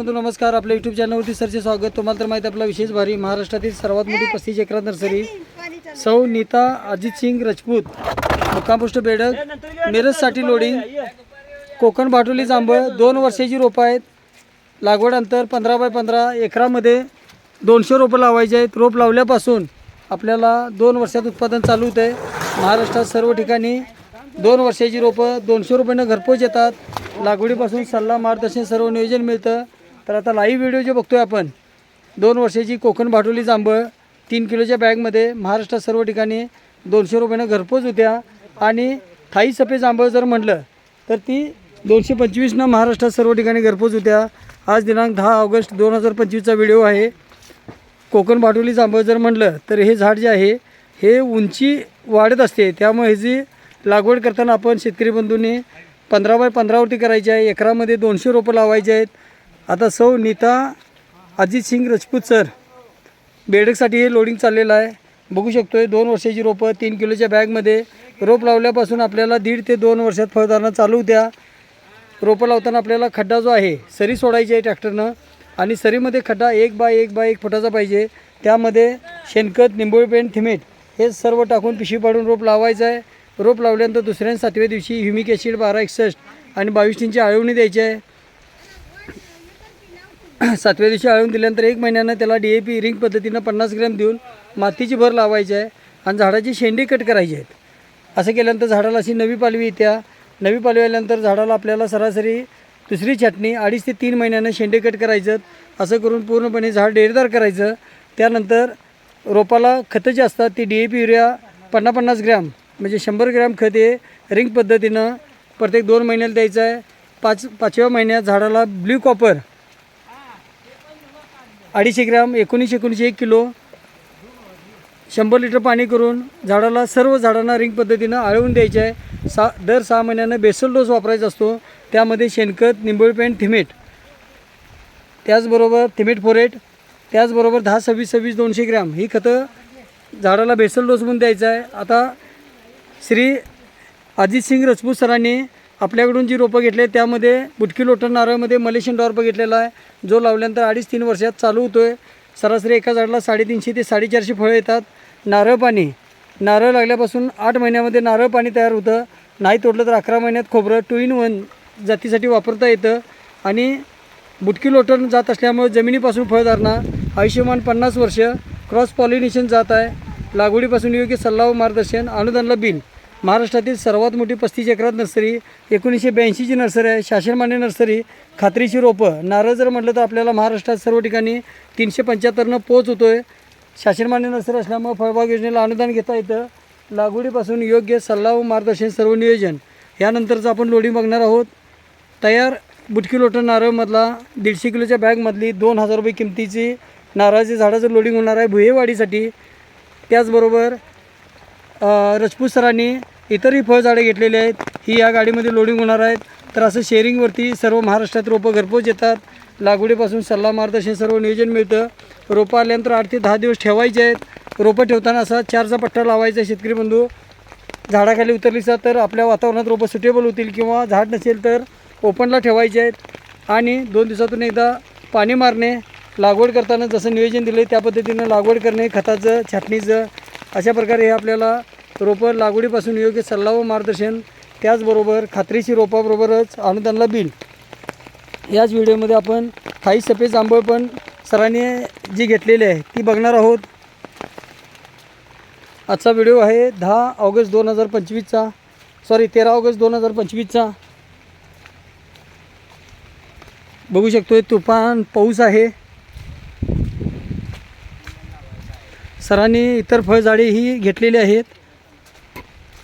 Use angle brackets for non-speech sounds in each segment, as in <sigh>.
बंधू नमस्कार. आपल्या युट्यूब चॅनलवरती सरचे स्वागत. तुम्हाला तर माहिती आपला विशेष भारी महाराष्ट्रातील सर्वात मोठी पस्तीस एकरात नर्सरी. सौ नीता अजित सिंग राजपूत मुक्कामपोस्ट बेडक मिरजसाठी लोडिंग कोकण बाटोली जांभळ दोन वर्षाची रोपं आहेत. लागवड अंतर पंधरा बाय पंधरा एकरामध्ये दोनशे रोपं लावायचे आहेत. रोप लावल्यापासून आपल्याला दोन वर्षात उत्पादन चालू होतं आहे महाराष्ट्रात सर्व ठिकाणी दोन वर्षाची रोपं दोनशे रुपयानं घरपोच येतात. लागवडीपासून सल्ला मार्गदर्शन सर्व नियोजन मिळतं. तर आता लाईव्ह व्हिडिओ जे बघतोय आपण दोन वर्षाची कोकण भाटोली जांभळ तीन किलोच्या बॅगमध्ये महाराष्ट्रात सर्व ठिकाणी दोनशे रुपयानं घरपोच होत्या. आणि थाई सफेद जांभळ जर म्हटलं तर ती दोनशे पंचवीसनं महाराष्ट्रात सर्व ठिकाणी घरपोच होत्या. आज दिनांक दहा ऑगस्ट दोन हजार पंचवीसचा व्हिडिओ आहे. कोकण भाटोली जांभळ जर म्हटलं तर हे झाड जे आहे हे उंची वाढत असते. त्यामुळे ह्याची लागवड करताना आपण शेतकरी बंधूंनी पंधरा बाय पंधरावरती करायची आहे. एकरामध्ये दोनशे रोपं लावायचे आहेत. आता सौ नीता अजित सिंग राजपूत सर बेडकसाठी हे लोडिंग चाललेलं आहे. बघू शकतो आहे दोन वर्षाची रोपं तीन किलोच्या बॅगमध्ये. रोप लावल्यापासून आपल्याला दीड ते दोन वर्षात फळधारणा चालू द्या. रोपं लावताना आपल्याला खड्डा जो आहे सरी सोडायची आहे ट्रॅक्टरनं. आणि सरीमध्ये खड्डा एक बाय एक बाय एक फुटाचा पाहिजे. त्यामध्ये शेणखत निंबोळी पेंट थिमेट हे सर्व टाकून पिशवी पाडून रोप लावायचं आहे. रोप लावल्यानंतर दुसऱ्या सातव्या दिवशी ह्युमिक ॲसिड बारा एकसष्ट आणि बावीस टीनची आळवणी द्यायची आहे. <clears throat> सातव्या दिवशी आळून दिल्यानंतर एक महिन्यानं त्याला डी ए पी रिंग पद्धतीनं पन्नास ग्रॅम देऊन मातीची भर लावायची आहे आणि झाडाची शेंडी कट करायची आहेत. असं केल्यानंतर झाडाला अशी नवी पालवी येत्या. नवी पालवी आल्यानंतर झाडाला आपल्याला सरासरी दुसरी छाटणी अडीच ते तीन महिन्यानं शेंडे कट करायचं. असं करून पूर्णपणे झाड डेरदार करायचं. त्यानंतर रोपाला खतं जी असतात ती डी ए पी युरिया पन्नास पन्नास ग्रॅम म्हणजे शंभर ग्रॅम खत हे रिंग पद्धतीनं प्रत्येक दोन महिन्याला द्यायचं आहे. पाच पाचव्या महिन्यात झाडाला ब्ल्यू कॉपर अडीचशे ग्रॅम एकोणीसशे एकोणीसशे एक किलो शंभर लिटर पाणी करून झाडाला सर्व झाडांना रिंग पद्धतीनं आळवून द्यायचे आहे. सा दर सहा महिन्यानं बेसल डोस वापरायचा असतो. त्यामध्ये शेणखत निंबोळी पेंट थिमेट. त्याचबरोबर थिमेट फोरेट त्याचबरोबर दहा सव्वीस सव्वीस दोनशे ग्रॅम. ही खतं झाडाला बेसल डोस म्हणून द्यायचं आहे. आता श्री अजित सिंग राजपूत सरांनी आपल्याकडून जी रोपं घेतली त्यामध्ये बुटकी लोटन नारळमध्ये मलेशियन डॉर्प घेतलेला आहे. जो लावल्यानंतर अडीच तीन वर्षात चालू होतो आहे सरासरी एका झाडाला साडेतीनशे ते साडेचारशे फळं येतात. नारळ पाणी. नारळ लागल्यापासून आठ महिन्यामध्ये नारळ पाणी तयार होतं. नाही तोडलं तर अकरा महिन्यात खोबरं टू इन वन जातीसाठी वापरता येतं. आणि बुटकी लोटण जात असल्यामुळे जमिनीपासून फळधारणा आयुष्यमान पन्नास वर्ष क्रॉस पॉलिनेशन जात आहे. लागवडीपासून योग्य सल्ला व मार्गदर्शन. अनुदानला बिल. महाराष्ट्रातील सर्वात मोठी पस्तीस एकरात नर्सरी एकोणीसशे ब्याऐंशीची नर्सरी आहे शासनमान्य नर्सरी खात्रीची रोपं. नारळ जर म्हटलं तर आपल्याला महाराष्ट्रात सर्व ठिकाणी तीनशे पंच्याहत्तरनं पोच होतो आहे शासनमान्य नर्सरी असल्यामुळे फळबाग योजनेला अनुदान घेता येतं. लागवडीपासून योग्य सल्ला व मार्गदर्शन सर्व नियोजन. यानंतरचं आपण लोडिंग बघणार आहोत. तयार बुटकी लोटं नारळमधला दीडशे किलोच्या बॅगमधली दोन हजार रुपये किमतीची नारळाची झाडाचं लोडिंग होणार आहे भुयेवाडीसाठी त्याचबरोबर राजपूत सरांनी इतरही फळझाडे घेतलेली आहेत. ही या गाडीमध्ये लोडिंग होणार आहेत. तर असं शेअरिंगवरती सर्व महाराष्ट्रात रोपं घरपोच येतात. लागवडीपासून सल्ला मार्गदर्शन सर्व नियोजन मिळतं. रोपं आल्यानंतर आठ ते दहा दिवस ठेवायचे आहेत. रोपं ठेवताना असा चारचा पट्टा लावायचा शेतकरी बंधू. झाडाखाली उतरलीचा तर आपल्या वातावरणात रोपं सुटेबल होतील किंवा झाड नसेल तर ओपनला ठेवायचे आहेत. आणि दोन दिवसातून एकदा पाणी मारणे लागवड करताना जसं नियोजन दिलं त्या पद्धतीनं लागवड करणे खताचं छाटणीचं अशा प्रकारे हे आपल्याला रोपं लागवडीपासून योग्य सल्ला व मार्गदर्शन त्याचबरोबर खात्रीशी रोपाबरोबरच अनुदानला बिल. याच व्हिडिओमध्ये आपण थाई सफेद जांभळ पण सरांनी जी घेतलेली आहे ती बघणार आहोत. आजचा व्हिडिओ आहे दहा ऑगस्ट दोन हजार पंचवीसचा. सॉरी तेरा ऑगस्ट दोन हजार पंचवीसचा. बघू शकतोय तुफान पाऊस आहे. सरांनी इतर फळझाडेही घेतलेली आहेत.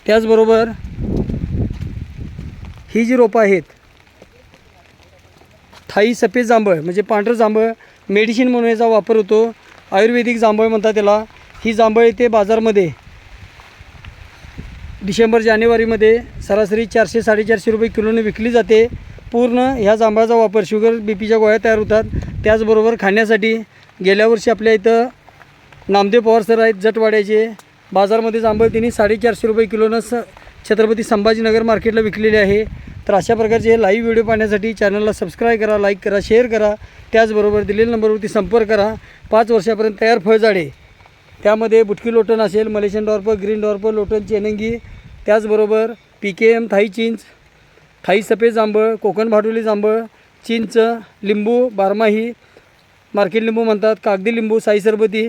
त्याचबरोबर ही जी रोपं आहेत थाई सफेद जांभळ म्हणजे पांढरं जांभळ मेडिसिन म्हणून याचा वापर होतो. आयुर्वेदिक जांभळ म्हणतात त्याला. ही जांभळ येते बाजारमध्ये. डिसेंबर जानेवारीमध्ये सरासरी चारशे साडेचारशे रुपये किलोने विकली जाते. पूर्ण ह्या जांभळाचा वापर शुगर बी पीच्या गोळ्या तयार होतात. त्याचबरोबर खाण्यासाठी गेल्या वर्षी आपल्या इथं नामदेव पवार सर आहेत जटवाड्याचे. बाजारमध्ये जांभळ त्यांनी साडेचारशे रुपये किलोनं स छत्रपती संभाजीनगर मार्केटला विकलेले आहे. तर अशा प्रकारचे हे लाईव्ह व्हिडिओ पाहण्यासाठी चॅनलला सबस्क्राईब करा लाईक करा शेअर करा. त्याचबरोबर दिलेल्या नंबरवरती संपर्क करा. पाच वर्षापर्यंत तयार फळझाडे. त्यामध्ये बुटकी लोटन असेल मलेशियन डॉर्प ग्रीन डॉर्प लोटन चेनंगी. त्याचबरोबर पी के एम थाई चिंच थाई सफेद जांभळ कोकण भाडोली जांभळ चिंच लिंबू बारमाही. मार्केट लिंबू म्हणतात कागदी लिंबू साई सरबती.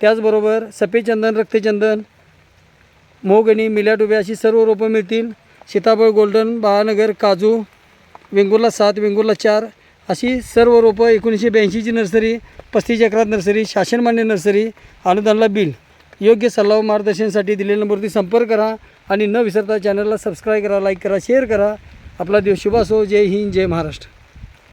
त्याचबरोबर सफेद चंदन रक्तचंदन मोगणी मिल्याटुबे अशी सर्व रोपं मिळतील. सीताफळ गोल्डन बाळानगर काजू वेंगुर्ला सात वेंगुर्ला चार अशी सर्व रोपं एकोणीसशे ब्याऐंशीची नर्सरी पस्तीस एकरात नर्सरी शासनमान्य नर्सरी अनुदानला बिल. योग्य सल्ला व मार्गदर्शनसाठी दिलेल्या नंबरवरती संपर्क करा आणि न विसरता चॅनलला सबस्क्राईब करा लाईक करा शेअर करा. आपला दिवस शुभ असो. जय हिंद जय महाराष्ट्र.